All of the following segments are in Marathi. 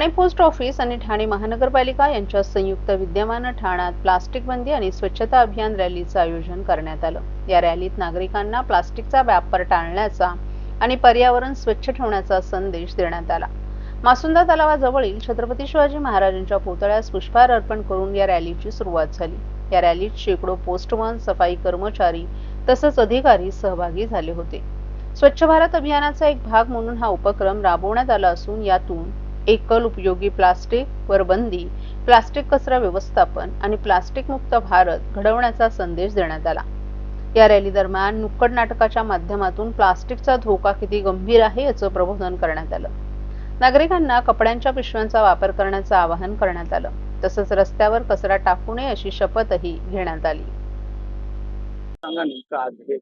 ठाणे पोस्ट ऑफिस आणि ठाणे महानगरपालिका यांच्या संयुक्त विद्यमानं ठाण्यात प्लास्टिक बंदी आणि स्वच्छता अभियान रॅलीचं आयोजन करण्यात आलं. या रॅलीत नागरिकांना प्लास्टिकचा व्यापार टाळण्याचा आणि पर्यावरण स्वच्छ ठेवण्याचा संदेश देण्यात आला. मासुंदा तलावाजवळील छत्रपती शिवाजी महाराजांच्या पुतळ्यास पुष्पहार अर्पण करून या रॅलीची सुरुवात झाली. या रॅलीत शेकडो पोस्टमन सफाई कर्मचारी तसंच अधिकारी सहभागी झाले होते. स्वच्छ भारत अभियानाचा एक भाग म्हणून हा उपक्रम राबवण्यात आला असून यातून एकल उपयोगी प्लास्टिक वर बंदी प्लास्टिक कचरा व्यवस्थापन आणि प्लास्टिक मुक्त भारत घडवण्याचा संदेश देण्यात आला. या रॅली दरम्यान नुक्कड नाटकाच्या माध्यमातून प्लास्टिकचा धोका किती गंभीर आहे याचं प्रबोधन करण्यात आलं. नागरिकांना कपड्यांच्या पिशव्यांचा वापर करण्याचं आवाहन करण्यात आलं. तसंच रस्त्यावर कचरा टाकू नये अशी शपथही घेण्यात आली. हे?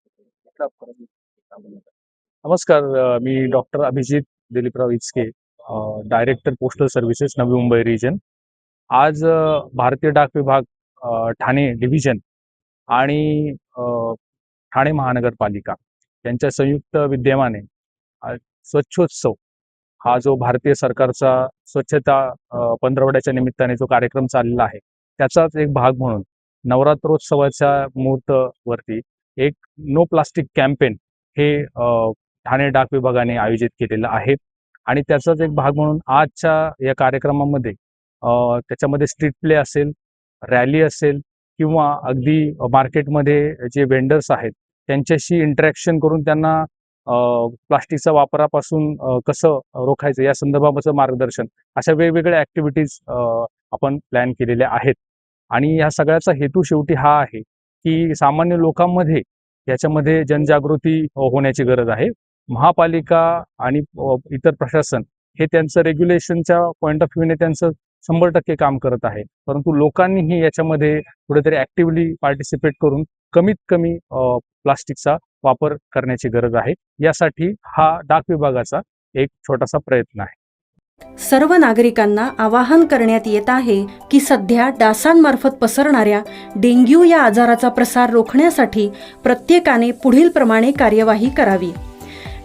नमस्कार मी doctor Abhijit Diliprao Ichake. Director postal services Navi Mumbai region आज भारतीय डाक विभाग ठाणे डिव्हिजन आणि ठाणे महानगरपालिका यांच्या संयुक्त विद्यमाने स्वच्छोत्सव हा जो भारतीय सरकारचा स्वच्छता पंधरवड्याच्या निमित्ताने जो कार्यक्रम चाललेला आहे त्याचाच एक भाग म्हणून नवरात्रोत्सवाच्या मुहूर्तवरती एक नो प्लास्टिक कॅम्पेन हे ठाणे डाक विभागाने आयोजित केलेलं आहे. आणि त्याचाच एक भाग म्हणून आजच्या या कार्यक्रमामध्ये त्याच्यामध्ये स्ट्रीट प्ले असेल रॅली असेल किंवा अगदी मार्केटमध्ये जे वेंडर्स आहेत त्यांच्याशी इंटरॅक्शन करून त्यांना प्लास्टिकचा प्लास्टिकच्या वापरापासून कसं रोखायचं या संदर्भाचं मार्गदर्शन अशा वेगवेगळ्या ॲक्टिव्हिटीज आपण प्लॅन केलेल्या आहेत. आणि या सगळ्याचा हेतू शेवटी हा आहे की सामान्य लोकांमध्ये याच्यामध्ये जनजागृती होण्याची गरज आहे. महापालिका आणि इतर प्रशासन हे त्यांचं रेग्युलेशनच्या पॉईंट ऑफ व्ह्यूने त्यांचं शंभर टक्के काम करत आहे. परंतु लोकांनीही याच्यामध्ये कुठेतरी ऍक्टिव्हली पार्टिसिपेट करून कमीत कमी अ, प्लास्टिकचा वापर करण्याची गरज आहे. यासाठी हा डाक विभागाचा एक छोटासा प्रयत्न आहे. सर्व नागरिकांना आवाहन करण्यात येत आहे की सध्या डासांमार्फत पसरणाऱ्या डेंग्यू या आजाराचा प्रसार रोखण्यासाठी प्रत्येकाने पुढील प्रमाणे कार्यवाही करावी.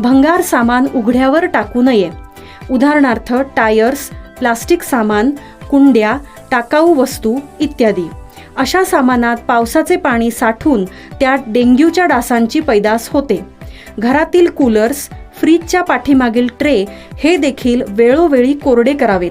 भंगार सामान उघड्यावर टाकू नये. उदाहरणार्थ टायर्स प्लास्टिक सामान कुंड्या टाकाऊ वस्तू इत्यादी. अशा सामानात पावसाचे पाणी साठून त्यात डेंग्यूच्या डासांची पैदास होते. घरातील कूलर्स फ्रीजच्या पाठीमागील ट्रे हे देखील वेळोवेळी कोरडे करावेत.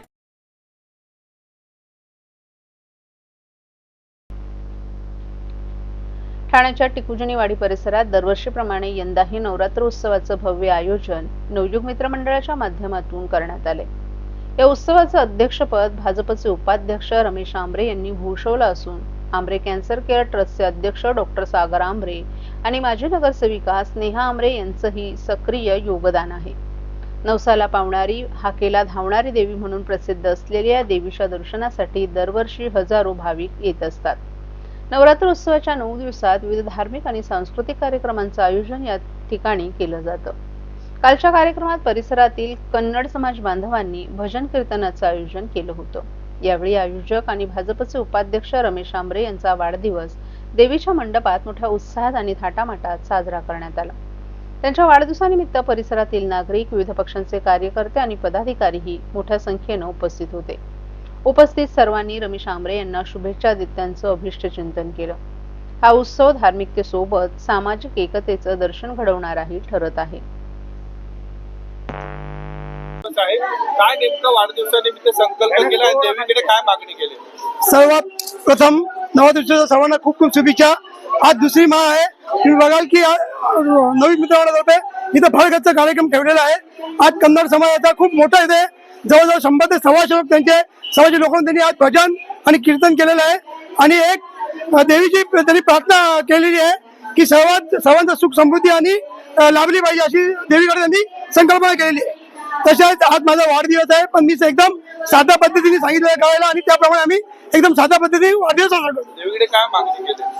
ठाण्याच्या टिकुजनीवाडी परिसरात दरवर्षीप्रमाणे यंदाही नवरात्र उत्सवाचं भव्य आयोजन नवयुग मित्र मंडळाच्या माध्यमातून करण्यात आले. या उत्सवाचं अध्यक्षपद भाजपचे उपाध्यक्ष रमेश आंबरे यांनी भूषवलं असून आंबरे कॅन्सर केअर ट्रस्टचे अध्यक्ष डॉक्टर सागर आंबरे आणि माजी नगरसेविका स्नेहा आंबरे यांचंही सक्रिय योगदान आहे. नवसाला पावणारी हाकेला धावणारी देवी म्हणून प्रसिद्ध असलेल्या या देवीच्या दर्शनासाठी दरवर्षी हजारो भाविक येत असतात. नवरात्र उत्सवाच्या नऊ दिवसात विविध धार्मिक आणि सांस्कृतिक कार्यक्रमांचं आयोजन या ठिकाणी केलं जातं. कालच्या कार्यक्रमात परिसरातील कन्नड समाज बांधवांनी भजन कीर्तनाचं आयोजन केलं होतं. यावेळी आयोजक आणि भाजपचे उपाध्यक्ष रमेश आंबरे यांचा वाढदिवस देवीच्या मंडपात मोठ्या उत्साहात आणि थाटामाटात साजरा करण्यात आला. त्यांच्या वाढदिवसानिमित्त परिसरातील नागरिक विविध पक्षांचे कार्यकर्ते आणि पदाधिकारीही मोठ्या संख्येनं उपस्थित होते. उपस्थित सर्वांनी रमेश आंबरे यांना शुभेच्छा देत त्यांचं अभिष्ट चिंतन केलं. हा उत्सव धार्मिकतेसोबत सामाजिक एकतेचं दर्शन घडवणाराही ठरत आहे. काय नेमकं वाढदिवसानिमित्त संकल्प केला आणि देवीकडे काय मागणी केली? सर्वात प्रथम नवदिवसाच्या सर्वांना खूप खूप शुभेच्छा. आज दुसरी माळ आहे. तुम्ही बघाल की नवीन मित्रमंडळातर्फे इथं फळगतचा कार्यक्रम ठेवलेला आहे. आज कन्नड समाजाचा खूप मोठा इथे जवळजवळ शंभर ते सव्वाशे लोक त्यांचे सव्वाशे लोकांनी त्यांनी आज भजन आणि कीर्तन केलेलं आहे. आणि एक देवीची त्यांनी प्रार्थना केलेली आहे की सर्वात सर्वांचा सुख समृद्धी आणि लाभली पाहिजे अशी देवीकडे त्यांनी संकल्पना केलेली आहे. तशाच आज माझा वाढदिवस आहे पण मी एकदम साध्या पद्धतीने सांगितलं करायला आणि त्याप्रमाणे आम्ही एकदम साध्या पद्धतीने वाढदिवस साजरा करतो.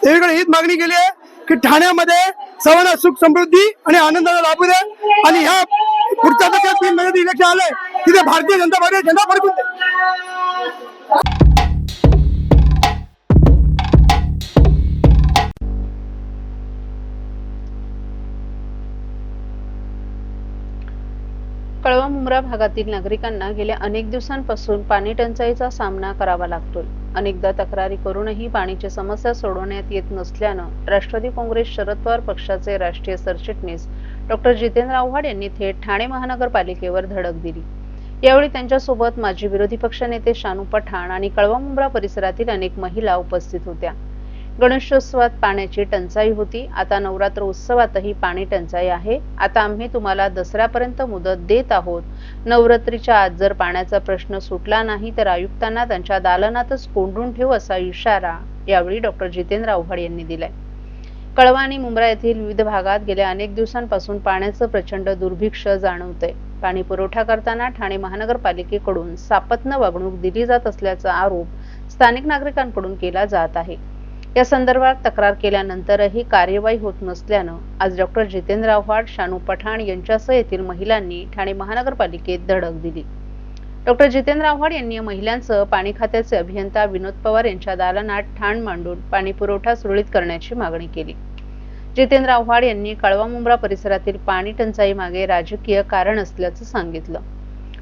देवीकडे हीच मागणी केली आहे. की ठाण्यामध्ये सर्वांना सुख समृद्धी आणि आनंदाला लाभू दे. आणि ह्या पुढच्या टप्प्यात तीन महिन्यात इलेक्शन आलंय तिथे भारतीय जनता पार्टी झेंडा फडकून दे. कळवा मुंब्रा भागातील नागरिकांना गेल्या अनेक दिवसांपासून पाणी टंचाईचा सामना करावा लागतोय. अनेकदा तक्रारी करूनही पाण्याची समस्या सोडवण्यात येत नसल्यानं राष्ट्रवादी काँग्रेस शरद पवार पक्षाचे राष्ट्रीय सरचिटणीस डॉक्टर जितेंद्र आव्हाड यांनी थेट ठाणे महानगरपालिकेवर धडक दिली. यावेळी त्यांच्यासोबत माजी विरोधी पक्षनेते शानू पठाण आणि कळवा मुंब्रा परिसरातील अनेक महिला उपस्थित होत्या. गणेशोत्सवात पाण्याची टंचाई होती. आता नवरात्र उत्सवातही पाणी टंचाई आहे. आता आम्ही तुम्हाला दसऱ्यापर्यंत मुदत देत आहोत. नवरात्रीच्या आज जर पाण्याचा प्रश्न सुटला नाही तर आयुक्तांना त्यांच्या दालनातच कोंडून ठेवू असा इशारा यावेळी डॉक्टर जितेंद्र आव्हाड यांनी दिलाय. कळवा आणि मुंब्रा येथील विविध भागात गेल्या अनेक दिवसांपासून पाण्याचं प्रचंड दुर्भिक्ष जाणवतंय. पाणी पुरवठा करताना ठाणे महानगरपालिकेकडून सापत्न वागणूक दिली जात असल्याचा आरोप स्थानिक नागरिकांकडून केला जात आहे. या संदर्भात तक्रार केल्यानंतरही कार्यवाही होत नसल्यानं आज डॉक्टर जितेंद्र आव्हाड शानू पठाण यांच्यासह येथील महिलांनी ठाणे महानगरपालिकेत धडक दिली. डॉक्टर जितेंद्र आव्हाड यांनी या महिलांसह पाणी खात्याचे अभियंता विनोद पवार यांच्या दालनात ठाण मांडून पाणी पुरवठा सुरळीत करण्याची मागणी केली. जितेंद्र आव्हाड यांनी कळवा मुंब्रा परिसरातील पाणी टंचाई मागे राजकीय कारण असल्याचं सांगितलं.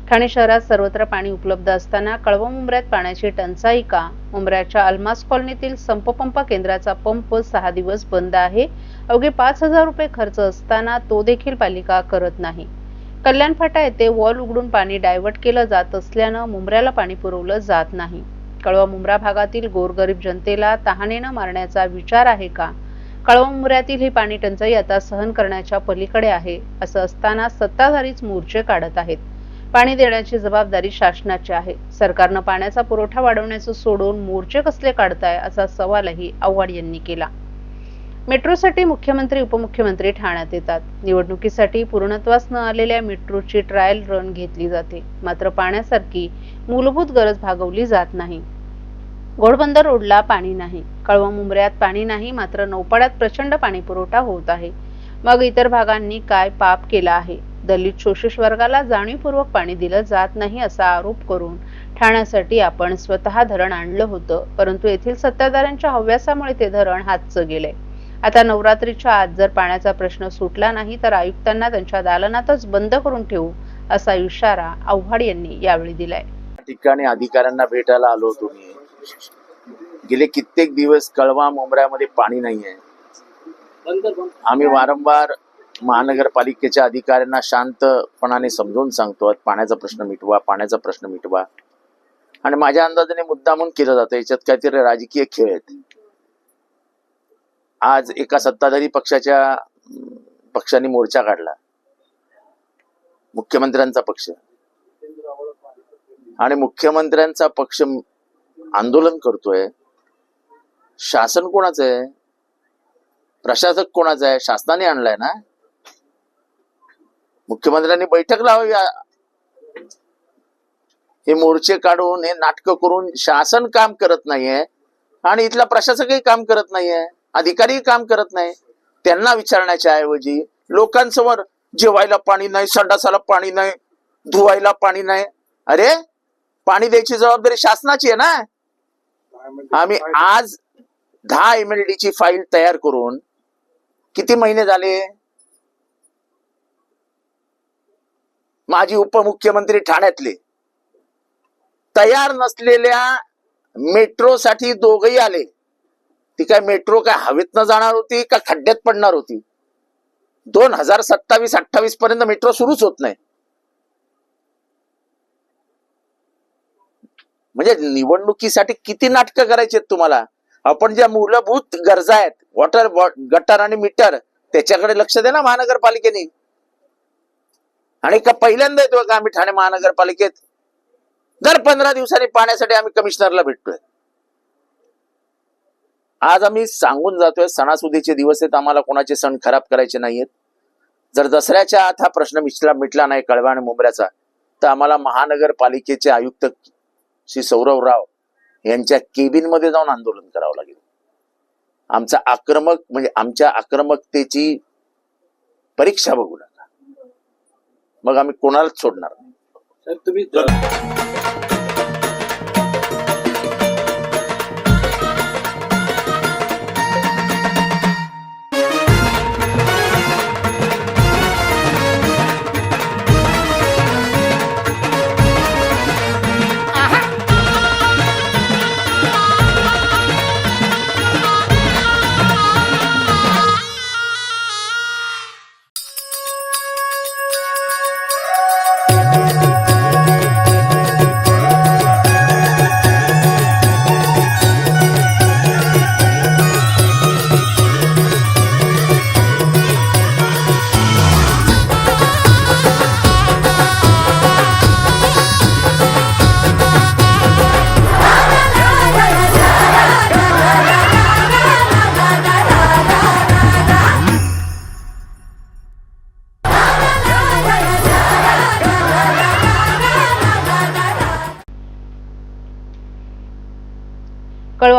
ठाणे शहरात सर्वत्र पाणी उपलब्ध असताना कळवा उमऱ्यात पाण्याची टंचाई का उमऱ्याच्या अल्मास कॉलनीतील संपपंप केंद्राचा पंप सहा दिवस बंद आहे. अवघे पाच हजार रुपये खर्च असताना तो देखील पालिका करत नाही. कल्याण फाटा येथे वॉल उघडून पाणी डायव्हर्ट केलं जात असल्यानं मुंबऱ्याला पाणी पुरवलं जात नाही. कळवा मुंब्रा भागातील गोरगरीब जनतेला तहानेनं मारण्याचा विचार आहे का? कळवा मुंबऱ्यातील ही पाणी टंचाई आता सहन करण्याच्या पलीकडे आहे. असं असताना सत्ताधारीच मोर्चे काढत आहेत. पाणी देण्याची जबाबदारी शासनाची आहे. सरकारनं पाण्याचा पुरवठा वाढवण्याचं सोडून मोर्चे कसले काढताय असा सवालही आव्हाड यांनी केला. मेट्रोसाठी मुख्यमंत्री उपमुख्यमंत्री ठाण्यात येतात. निवडणुकीसाठी पूर्णत्वास न आलेल्या मेट्रोची ट्रायल रन घेतली जाते. मात्र पाण्यासारखी मूलभूत गरज भागवली जात नाही. घोडबंदर रोडला पाणी नाही. कळवा मुंबऱ्यात पाणी नाही मात्र नौपाड्यात प्रचंड पाणी पुरवठा होत आहे. मग इतर भागांनी काय पाप केला आहे? दलित शोषित वर्गाला जाणीवपूर्वक पाणी दिलं जात नाही असा आरोप करून ठाण्यासाठी आपण स्वतः धरण आणलं होतं. परंतु येथील सत्ताधाऱ्यांच्या हव्यासामुळे ते धरण हातचं गेलंय आता नवरात्रीच्या आत जर पाण्याचा प्रश्न सुटला नाही तर आयुक्तांना त्यांच्या दालनातच बंद करून ठेवू असा इशारा आव्हाड यांनी यावेळी दिलाय. ठिकाणी अधिकाऱ्यांना भेटायला आलो होतो मी. गेले कित्येक दिवस कळवा मुंबऱ्यामध्ये पाणी नाहीये. आम्ही वारंवार महानगरपालिकेच्या अधिकाऱ्यांना शांतपणाने समजून सांगतो. पाण्याचा प्रश्न मिटवा पाण्याचा प्रश्न मिटवा. आणि माझ्या अंदाजाने मुद्दामून केलं जातं. याच्यात काहीतरी राजकीय खेळ आहेत. आज एका सत्ताधारी पक्षाच्या पक्षाने मोर्चा काढला. मुख्यमंत्र्यांचा पक्ष. आणि मुख्यमंत्र्यांचा पक्ष आंदोलन करतोय. शासन कोणाचं आहे? प्रशासक कोणाचं आहे? शासनाने आणलाय ना? मुख्यमंत्र्यांनी बैठक लावावी. हे मोर्चे काढून हे नाटकं करून शासन काम करत नाहीये आणि इथला प्रशासकही काम करत नाहीये अधिकारीही काम करत नाही. त्यांना विचारण्याच्या ऐवजी लोकांसमोर जेवायला पाणी नाही संडासाला पाणी नाही धुवायला पाणी नाही. अरे पाणी द्यायची जबाबदारी शासनाची आहे ना? आम्ही आज दहा एम एल ची फाईल तयार करून किती महिने झाले? माजी उपमुख्यमंत्री ठाण्यातले. तयार नसलेल्या मेट्रोसाठी दोघही आले. ती काय मेट्रो काय हवेतनं जाणार होती का खड्ड्यात पडणार होती? दोन हजार सत्तावीस अठ्ठावीस पर्यंत मेट्रो सुरूच होत नाही. म्हणजे निवडणुकीसाठी किती नाटकं करायची आहेत तुम्हाला? आपण ज्या मूलभूत गरजा आहेत वॉटर गटर आणि मीटर त्याच्याकडे लक्ष दे ना महानगरपालिकेने. आणि का पहिल्यांदा येतो का आम्ही ठाणे महानगरपालिकेत? दर पंधरा दिवसांनी पाण्यासाठी आम्ही कमिशनरला भेटतोय. आज आम्ही सांगून जातोय सणासुदीचे दिवस आहेत आम्हाला कोणाचे सण खराब करायचे नाहीयेत. जर दसऱ्याच्या आत हा प्रश्न मिटला मिटला नाही कळवा आणि मुंबऱ्याचा तर आम्हाला महानगरपालिकेचे आयुक्त श्री सौरव राव यांच्या केबिनमध्ये जाऊन आंदोलन करावं लागेल. आमचा आक्रमक म्हणजे आमच्या आक्रमकतेची परीक्षा बघू मग आम्ही कोणालाच सोडणार नाही. तुम्ही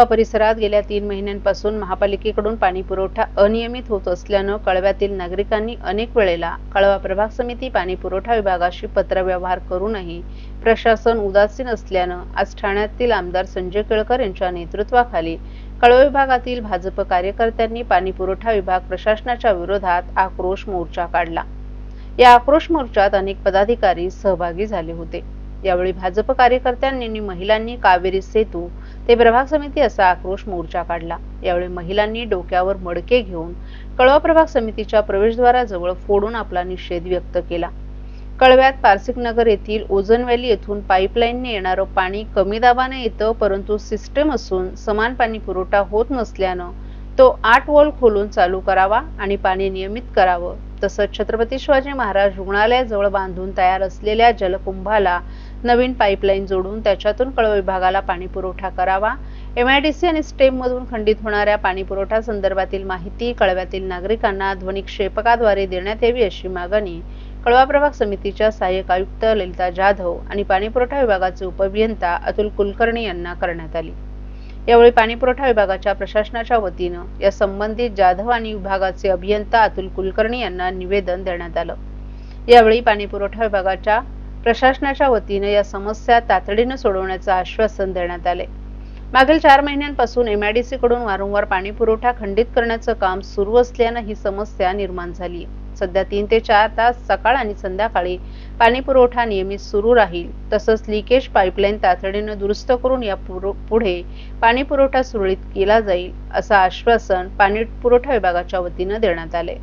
कळवा परिसरात गेल्या तीन महिन्यांपासून महापालिकेकडून पाणी पुरवठा अनियमित होत असल्यानं कळव्यातील नागरिकांनी अनेक वेळेला कळवा प्रभाग समिती पाणी पुरवठा विभागाशी पत्रव्यवहार करूनही प्रशासन उदासीन असल्यानं आज ठाण्यातील आमदार संजय केळकर यांच्या नेतृत्वाखाली कळवा विभागातील भाजप कार्यकर्त्यांनी पाणी पुरवठा विभाग प्रशासनाच्या विरोधात आक्रोश मोर्चा काढला. या आक्रोश मोर्चात अनेक पदाधिकारी सहभागी झाले होते. यावेळी भाजप कार्यकर्त्यांनी आणि महिलांनी कावेरी सेतू ते प्रभाग समिती असा आक्रोश मोर्चा काढला. यावेळी महिलांनी डोक्यावर मडके घेऊन कळवा प्रभाग समितीच्या प्रवेशद्वाराजवळ फोडून आपला निषेध व्यक्त केला. कळव्यात पारसिक नगर येथील ओझन व्हॅली येथून पाईपलाईनने येणारं पाणी कमी दाबाने येतं परंतु सिस्टम असून समान पाणी पुरवठा होत नसल्यानं तो आठ वॉल खोलून चालू करावा आणि पाणी नियमित करावं. तसंच छत्रपती शिवाजी महाराज रुग्णालयाजवळ बांधून तयार असलेल्या जलकुंभाला नवीन पाईपलाईन जोडून त्याच्यातून कळ विभागाला पाणी पुरवठा करावा एमआयडीसी आणि स्टेम मधून खंडित होणाऱ्या पाणी पुरवठा संदर्भातील माहिती कळव्यातील नागरिकांना ध्वनिक्षेपकाद्वारे देण्यात यावी अशी मागणी कळवा प्रभाग समितीच्या सहाय्यक आयुक्त ललिता जाधव आणि पाणीपुरवठा विभागाचे उपअभियंता अतुल कुलकर्णी यांना करण्यात आली. यावेळी पाणीपुरवठा विभागाच्या प्रशासनाच्या वतीनं या संबंधित जाधव आणि विभागाचे अभियंता अतुल कुलकर्णी यांना निवेदन देण्यात आलं. यावेळी पाणीपुरवठा विभागाच्या प्रशासनाच्या वतीनं या समस्या तातडीनं सोडवण्याचं आश्वासन देण्यात आले. मागील चार महिन्यांपासून एमआयडीसी कडून वारंवार पाणी पुरवठा खंडित करण्याचं काम सुरू असल्यानं ही समस्या निर्माण झाली सध्या तीन ते चार तास सकाळ आणि संध्याकाळी पाणी पुरवठा नियमित सुरू राहील. तसंच लिकेज पाईपलाईन तातडीनं दुरुस्त करून या पुर- पुढे पाणी पुरवठा सुरळीत केला जाईल असं आश्वासन पाणी पुरवठा विभागाच्या वतीनं देण्यात आले